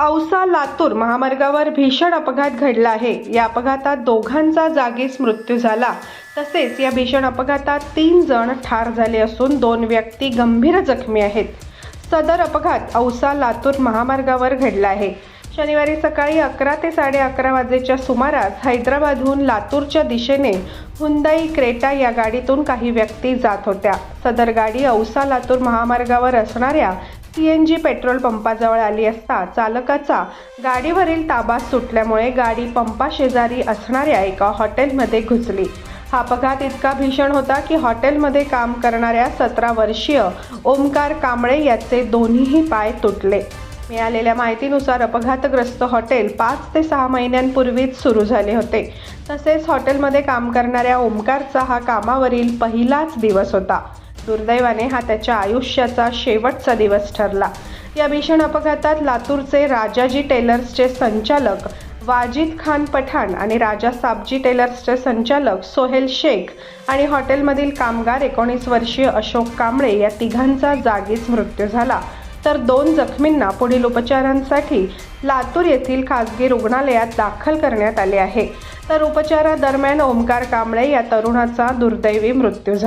औसा लातूर महामार्गावर भीषण अपघात घडला आहे. या अपघातात दोघांचा जागीच मृत्यू झाला. तसेच या भीषण अपघातात तीन जण ठार झाले असून दोन व्यक्ती गंभीर जखमी आहेत. सदर अपघात औसा लातूर महामार्गावर घडला आहे. शनिवारी सकाळी अकरा ते साडे अकरा वाजेच्या सुमारास हैदराबादहून लातूरच्या दिशेने हुंदाई क्रेटा या गाडीतून काही व्यक्ती जात होत्या. सदर गाडी औसा लातूर महामार्गावर असणाऱ्या सी एन जी पेट्रोल पंपाजवळ आली असता चालकाचा गाडीवरील ताबा सुटल्यामुळे गाडी पंपाशेजारी असणाऱ्या एका हॉटेलमध्ये घुसली. हा अपघात इतका भीषण होता की हॉटेलमध्ये काम करणाऱ्या सतरा वर्षीय ओमकार कांबळे याचे दोन्हीही पाय तुटले. मिळालेल्या माहितीनुसार अपघातग्रस्त हॉटेल पाच ते सहा महिन्यांपूर्वीच सुरू झाले होते. तसेच हॉटेलमध्ये काम करणाऱ्या ओमकारचा हा कामावरील पहिलाच दिवस होता. दुर्दैवाने हा त्याच्या आयुष्याचा शेवटचा दिवस ठरला. या भीषण अपघातात लातूरचे राजाजी टेलर्सचे संचालक वाजिद खान पठाण आणि राजा साबजी टेलर्सचे संचालक सोहेल शेख आणि हॉटेलमधील कामगार एकोणीस वर्षीय अशोक कांबळे या तिघांचा जागीच मृत्यू झाला. तर दोन जखमींना पुढील उपचारांसाठी लातूर येथील खासगी रुग्णालयात दाखल करण्यात आले आहे. तर उपचारादरम्यान ओमकार कांबळे या तरुणाचा दुर्दैवी मृत्यू झाला.